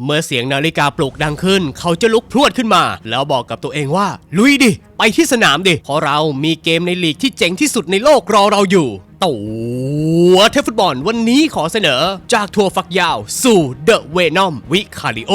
เมื่อเสียงนาฬิกาปลุกดังขึ้น เขาจะลุกพรวดขึ้นมา แล้วบอกกับตัวเองว่า ลุยดิ ไปที่สนามดิ เพราะเรามีเกมในลีกที่เจ๋งที่สุดในโลกรอเราอยู่ตัวเทฟฟุตบอลวันนี้ขอเสนอจากทัวร์ฟักยาวสู่เดอะเวนอมวิคาริโอ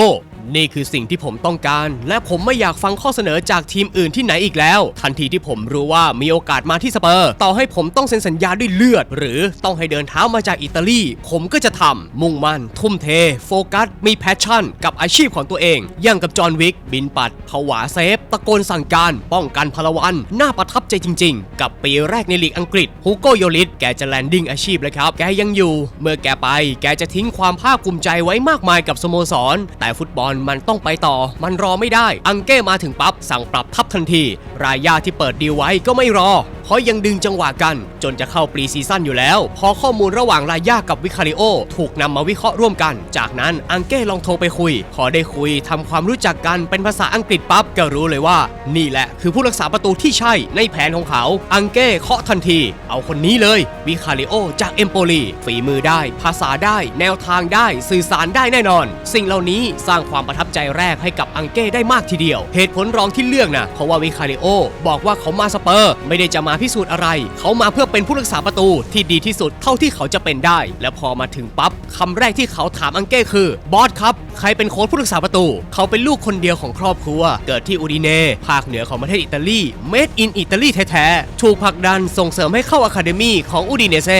นี่คือสิ่งที่ผมต้องการ และผมไม่อยากฟังข้อเสนอจากทีมอื่นที่ไหนอีกแล้ว ทันทีที่ผมรู้ว่ามีโอกาสมาที่สเปอร์ ต่อให้ผมต้องเซ็นสัญญาด้วยเลือด หรือต้องให้เดินเท้ามาจากอิตาลี ผมก็จะทำมุ่งมั่น ทุ่มเท โฟกัส มีแพชชั่น กับอาชีพของตัวเอง อย่างกับจอห์นวิก บินปัดผวาเซฟ ตะโกนสั่งการ ป้องกันพลวัน น่าประทับใจจริง ๆ กับปีแรกในลีกอังกฤษฮูโกโยลิสแกจะแลนดิ้งอาชีพแล้วครับ แกยังอยู่ เมื่อแกไป แกจะทิ้งความภาคภูมิใจไว้มากมายกับสโมสร แต่ฟุตบอลมันต้องไปต่อ มันรอไม่ได้ อังเก้มาถึงปั๊บสั่งปรับทัพทันที รายาที่เปิดดีไว้ก็ไม่รอ เพราะยังดึงจังหวะกัน จนจะเข้าปรีซีซั่นอยู่แล้ว พอข้อมูลระหว่างรายากับวิคาริโอ ถูกนำมาวิเคราะห์ร่วมกัน จากนั้นอังเก้ลองโทรไปคุย พอได้คุยทำความรู้จักกันเป็นภาษาอังกฤษปั๊บก็รู้เลยว่า นี่แหละคือผู้รักษาประตูที่ใช่ในแผนของเขา อังเก้เคาะทันที เอาคนนี้เลย วิคาริโอ จากเอมโปลีฝีมือได้ ภาษาได้ แนวทางได้ สื่อสารได้แน่นอน สิ่งเหล่านี้สร้างความประทับใจแรกให้กับอังเก้ได้มากทีเดียว เหตุผลรองที่เลือกนะเพราะว่าวิคาริโอบอกว่าเขามาสเปอร์ไม่ได้จะมาพิสูจน์อะไร เขามาเพื่อเป็นผู้รักษาประตูที่ดีที่สุดเท่าที่เขาจะเป็นได้ และพอมาถึงปั๊บคำแรกที่เขาถามอังเก้คือบอสครับ ใครเป็นโค้ชผู้รักษาประตู เขาเป็นลูกคนเดียวของครอบครัว เกิดที่อูดิเนภาคเหนือของประเทศอิตาลีเมดอินอิตาลีแท้ๆถูกผลักดันส่งเสริมให้เข้าอะคาเดมีของอูดิเนเซ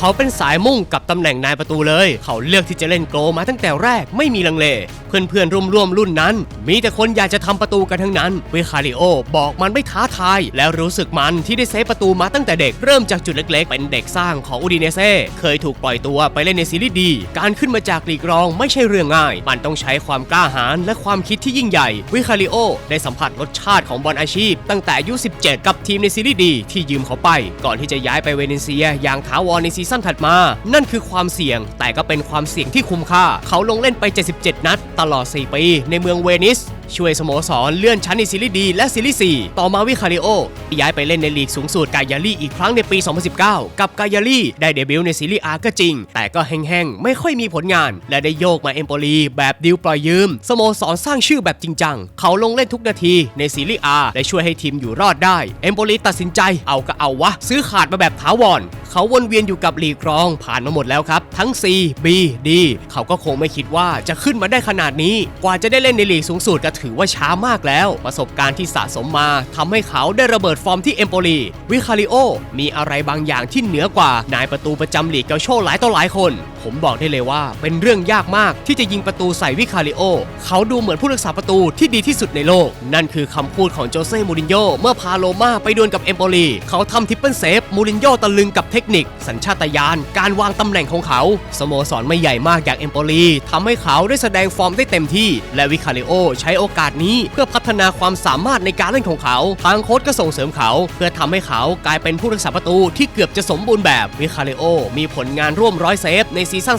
เขาเป็นสายมุ่งกับตำแหน่งนายประตูเลย เขาเลือกที่จะเล่นโกลมาตั้งแต่แรกไม่มีลังเล เพื่อนๆร่วมๆรุ่นนั้น มีแต่คนอยากจะทำประตูกันทั้งนั้นเวคาริโอบอกมันไม่ท้าทาย แล้วรู้สึกมันที่ได้เซฟประตูมาตั้งแต่เด็กเริ่มจากจุดเล็กๆ เป็นเด็กสร้างของอูดิเนเซ่เคยถูกปล่อยตัวไปเล่นในซีรีส์ดี การขึ้นมาจากลีกรองไม่ใช่เรื่องง่าย มันต้องใช้ความกล้าหาญและความคิดที่ยิ่งใหญ่วิคาริโอได้สัมผัสรสชาติของบอลอาชีพ ตั้งแต่อายุ17 กับทีมในซีรีส์ดีที่ยืมเขาไป ก่อนที่จะย้ายไปเวเนเซียอย่างถาวรในซีซั่นถัดมา นั่นคือความเสี่ยง แต่ก็เป็นความเสี่ยงที่คุ้มค่า เขาลงเล่นไป 77 นัด ตลอด 4 ปี ในเมืองเวนิส ช่วยสโมสรเลื่อนชั้นในซีรีส์ดีและซีรีส์4ต่อมาวิคาริโอ ย้ายไปเล่นในลีกสูงสุดกายาลีอีกครั้งในปี 2019 กับกายาลีได้เดบิวต์ในซีรีส์อาร์ก็จริง แต่ก็แห้งๆ ไม่ค่อยมีผลงาน และได้โยกมาเอมโปลีแบบดิวปล่อยยืม สโมสรสร้างชื่อแบบจริงจัง เขาลงเล่นทุกนาทีในซีรีส์อาร์และช่วยให้ทีมอยู่รอดได้เอมโปลีตัดสินใจเอาก็เอาวะ ซื้อขาดมาแบบถาวรเขาวนเวียนอยู่กับลีกรองผ่านมาหมดแล้วครับ ทั้ง C B D เขาก็คงไม่คิดว่าจะขึ้นมาได้ขนาดนี้ กว่าจะได้เล่นในลีกสูงสุดก็ถือว่าช้ามากแล้ว ประสบการณ์ที่สะสมมาทำให้เขาได้ระเบิดฟอร์มที่เอมโปลีวิคาริโอ มีอะไรบางอย่างที่เหนือกว่านายประตูประจำลีกเกาโชหลายต่อหลายคน ผมบอกได้เลยว่า เป็นเรื่องยากมากที่จะยิงประตูใส่วิคาริโอ เขาดูเหมือนผู้รักษาประตูที่ดีที่สุดในโลก นั่นคือคำพูดของโจเซ่มูรินโญ่เมื่อพาโรม่าไปดวลกับเอมโปลีเขาทำทิปเปิลเซฟมูรินโญ่ตะลึงกับเทคนิค สัญชาตญาณการวางตำแหน่งของเขาสโมสรไม่ใหญ่มากอย่างเอมโปลีทำให้เขาได้แสดงฟอร์มได้เต็มที่ และวิคาริโอใช้โอกาสนี้เพื่อพัฒนาความสามารถในการเล่นของเขา ทางโค้ชก็ส่งเสริมเขา เพื่อทำให้เขากลายเป็นผู้รักษาประตูที่เกือบจะสมบูรณ์แบบวิคาเลโอมีผลงานร่วมร้อยเซฟในซีซั่น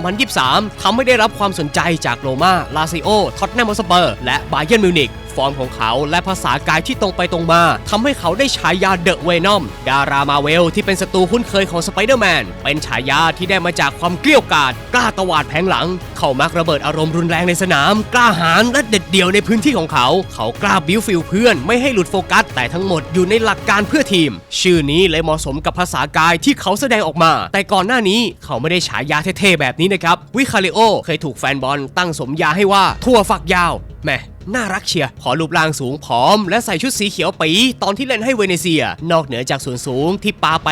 2022-2023ทำให้ได้รับความสนใจจากโรม่าลาซิโอท็อตแนมสเปอร์และบาเยิร์นมิวนิก อร์มของเขาและภาษากายที่ตรงไปตรงมาทำให้เขาได้ฉายาเดอะเวนอมดารามาเวลที่เป็นศัตรูคุ้นเคยของสไปเดอร์แมนเป็นฉายาที่ได้มาจากความเกลี้ยวกล่อดกล้าตวาดแผงหลัง เขามักระเบิดอารมณ์รุนแรงในสนาม กล้าหาญและเด็ดเดี่ยวในพื้นที่ของเขา เขากล้าบิวฟิลเพื่อนไม่ให้หลุดโฟกัส แต่ทั้งหมดอยู่ในหลักการเพื่อทีม ชื่อนี้เลยเหมาะสมกับภาษากายที่เขาแสดงออกมา แต่ก่อนหน้านี้เขาไม่ได้ฉายาเท่ๆแบบนี้นะครับวิคาริโอเคยถูกแฟนบอลตั้งสมญาให้ว่าทั่วฝักยาวแหม น่ารักเชียร์ขอรูปร่างสูงผอม และใส่ชุดสีเขียวปีตอนที่เล่นให้เวเนเซีย นอกเหนือจากส่วนสูงที่ปาไป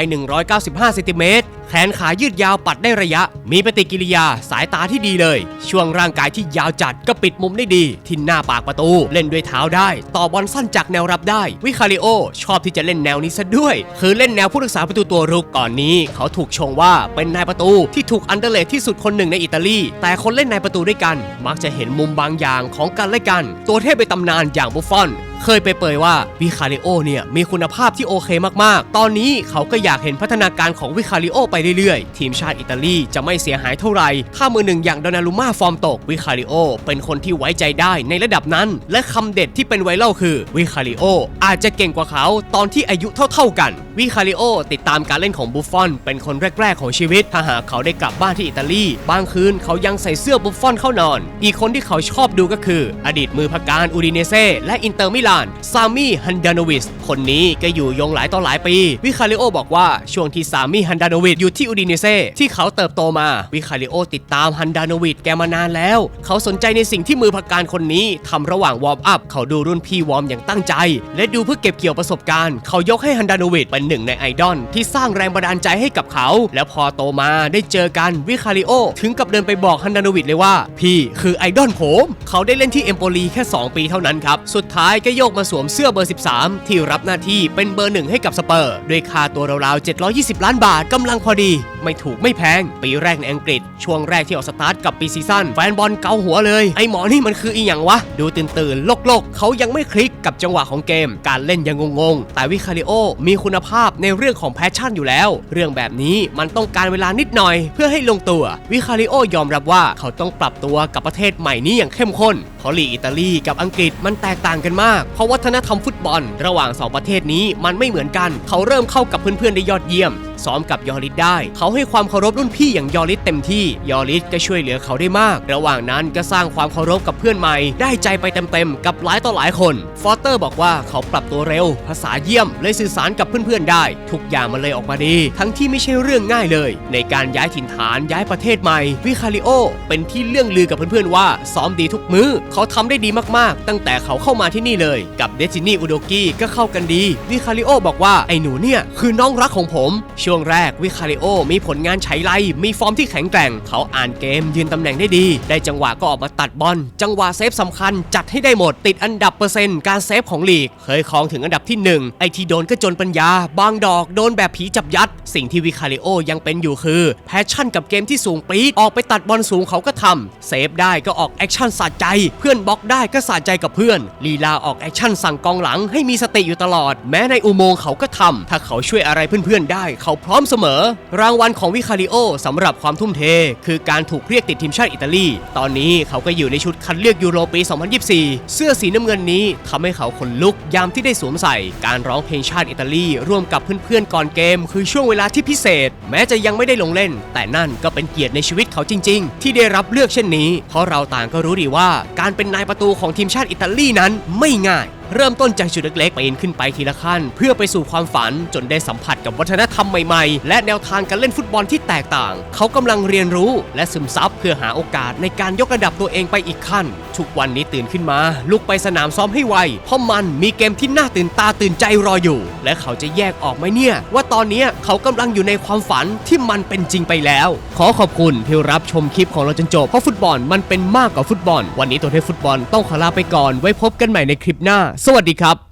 195 เซนติเมตร แขนขายืดยาวปัดได้ระยะ มีปฏิกิริยาสายตาที่ดีเลย ช่วงร่างกายที่ยาวจัดก็ปิดมุมได้ดีที่หน้าปากประตู เล่นด้วยเท้าได้ ต่อบอลสั้นจากแนวรับได้ วิคาริโอ ชอบที่จะเล่นแนวนี้ซะด้วย คือเล่นแนวผู้รักษาประตูตัวรุกก่อนนี้ เขาถูกชงว่าเป็นนายประตูที่ถูกอันเดอร์เลทที่สุดคนหนึ่งในอิตาลี แต่คนเล่นนายประตูด้วยกัน มักจะเห็นมุมบางอย่างของกันและกัน ตัวเทพในตำนานอย่างบุฟฟอน เคยไปเปยว่าวิคาริโอเนี่ยมีคุณภาพที่โอเคมากๆ ตอนนี้เขาก็อยากเห็นพัฒนาการของวิคาริโอไปเรื่อยๆ ทีมชาติอิตาลีจะไม่เสียหายเท่าไหร่ถ้ามือหนึ่งอย่างโดนารุม่าฟอร์มตกวิคาริโอเป็นคนที่ไว้ใจได้ในระดับนั้น และคำเด็ดที่เป็นไวรัลคือวิคาริโออาจจะเก่งกว่าเขาตอนที่อายุเท่าๆกันวิคาริโอติดตามการเล่นของบุฟฟอน เป็นคนแรก ๆ ของชีวิต ถ้าหากเขาได้กลับบ้านที่อิตาลี บางคืนเขายังใส่เสื้อบุฟฟอนเข้านอน อีกคนที่เขาชอบดูก็คือ อดีตมือพัการอูดิเนเซ่และอินเตอร์มิลาน ซามีฮันดานวิส คนนี้ก็อยู่ยงหลายต่อหลายปี วิคาริโอบอกว่าช่วงที่ซามีฮันดานวิสอยู่ที่อูดิเนเซ่ที่เขาเติบโตมา วิคาริโอติดตามฮันดานวิสแกมานานแล้ว เขาสนใจในสิ่งที่มือพกการคนนี้ทำระหว่างวอร์มอัพ เขาดูรุ่นพี่วอร์มอย่างตั้งใจ และดูเพื่อเก็บเกี่ยวประสบการณ์ เขายกให้ฮันดานวิสเป็นหนึ่งในไอดอลที่สร้างแรงบันดาลใจให้กับเขา แล้วพอโตมาได้เจอกันวิคาริโอถึงกับเดินไปบอกฮันดานโนวิสเลยว่า พี่คือไอดอลผม เขาได้เล่นที่เอมโปลีแค่ 2 ปีเท่านั้นครับสุดท้ายก็โยกมาสวมเสื้อเบอร์ 13 ที่รับหน้าที่เป็นเบอร์หนึ่งให้กับสเปอร์ด้วยค่าตัวราวๆ 720 ล้านบาทกำลังพอดี ไม่ถูกไม่แพง ปีแรกในอังกฤษ ช่วงแรกที่ออกสตาร์ทกับปีซีซั่นแฟนบอลเกาหัวเลย ไอหมอนี่มันคืออีหยังวะ ดูตื่นตื่นโลกโลกๆเขายังไม่คลิกกับจังหวะของเกม การเล่นยังงงๆ แต่วิคาริโอมีคุณภาพในเรื่องของแพชชั่นอยู่แล้ว เรื่องแบบนี้มันต้องการเวลานิดหน่อย เพื่อให้ลงตัว วิคาริโอยอมรับว่าเขาต้องปรับตัวกับประเทศใหม่นี้อย่างเข้มข้นเพราะลีกอิตาลีกับอังกฤษมันแตกต่างกันมากเพราะวัฒนธรรมฟุตบอล ระหว่างสองประเทศนี้มันไม่เหมือนกัน เขาเริ่มเข้ากับเพื่อนๆได้ยอดเยี่ยม ซ้อมกับยอริสได้ เขาให้ความเคารพรุ่นพี่อย่างยอริสเต็มที่ ยอริสก็ช่วยเหลือเขาได้มาก ระหว่างนั้นก็สร้างความเคารพกับเพื่อนใหม่ ได้ใจไปเต็มๆ กับหลายต่อหลายคน ฟอสเตอร์บอกว่าเขาปรับตัวเร็ว ภาษาเยี่ยมเลยสื่อสารกับเพื่อนๆได้ ทุกอย่างมันเลยออกมาดี ทั้งที่ไม่ใช่เรื่องง่ายเลย ในการย้ายถิ่นฐานย้ายประเทศใหม่วิคาริโอ เป็นที่เรื่องลือกับเพื่อนๆว่าซ้อมดีทุกมื้อ เขาทำได้ดีมากๆ ตั้งแต่เขาเข้ามาที่นี่เลย กับเดซินี่อุโดกิก็เข้ากันดีวิคาริโอบอกว่าไอ้หนูเนี่ยคือน้องรักของผมชวงแรกวิคาริโอมีผลงานใช้ไลมีฟอร์มที่แข็งแกร่ง เขาอ่านเกมยืนตำแหน่งได้ดี ได้จังหวะก็ออกมาตัดบอล จังหวะเซฟสำคัญจัดให้ได้หมดติดอันดับเปอร์เซ็นต์การเซฟของลีก เคยครองถึงอันดับที่ 1 ไอที่โดนก็จนปัญญา บางดอกโดนแบบผีจับยัด สิ่งที่วิคาริโอยังเป็นอยู่คือ แพชชั่นกับเกมที่สูงปี๊ดออกไปตัดบอลสูงเขาก็ทำเซฟได้ก็ออกแอคชั่นสะใจ เพื่อนบล็อกได้ก็สะใจกับเพื่อนลีลาออกแอคชั่นสั่งกองหลังให้มีสติอยู่ตลอด แม้ในอุโมงค์เขาก็ทำถ้าเขาช่วยอะไรเพื่อนๆได้เขาพร้อมเสมอ รางวัลของวิคาริโอสำหรับความทุ่มเท คือการถูกเรียกติดทีมชาติอิตาลี ตอนนี้เขาก็อยู่ในชุดคัดเลือกยูโรปี 2024 เสื้อสีน้ำเงินนี้ทำให้เขาขนลุกยามที่ได้สวมใส่ การร้องเพลงชาติอิตาลี ร่วมกับเพื่อนๆก่อนเกม คือช่วงเวลาที่พิเศษ แม้จะยังไม่ได้ลงเล่น แต่นั่นก็เป็นเกียรติในชีวิตเขาจริง ๆ ที่ได้รับเลือกเช่นนี้ เพราะเราต่างก็รู้ดีว่า การเป็นนายประตูของทีมชาติอิตาลีนั้นไม่ง่าย เริ่มต้นจากจุดเล็กๆปีนขึ้นไปทีละขั้น เพื่อไปสู่ความฝันจนได้สัมผัสกับวัฒนธรรมใหม่ๆ และแนวทางการเล่นฟุตบอลที่แตกต่าง เขากำลังเรียนรู้และซึมซับเพื่อหาโอกาสในการยกระดับตัวเองไปอีกขั้น ทุกวันนี้ตื่นขึ้นมา ลุกไปสนามซ้อมให้ไว เพราะมันมีเกมที่น่าตื่นตาตื่นใจรออยู่ และเขาจะแยกออกไหมเนี่ย ว่าตอนนี้เขากำลังอยู่ในความฝันที่มันเป็นจริงไปแล้ว ขอขอบคุณที่รับชมคลิปของเราจนจบเพราะฟุตบอลมันเป็นมากกว่าฟุตบอล วันนี้ตัวเทพฟุตบอลต้องขอลาไปก่อนไว้พบกันใหม่ในคลิปหน้าสวัสดีครับ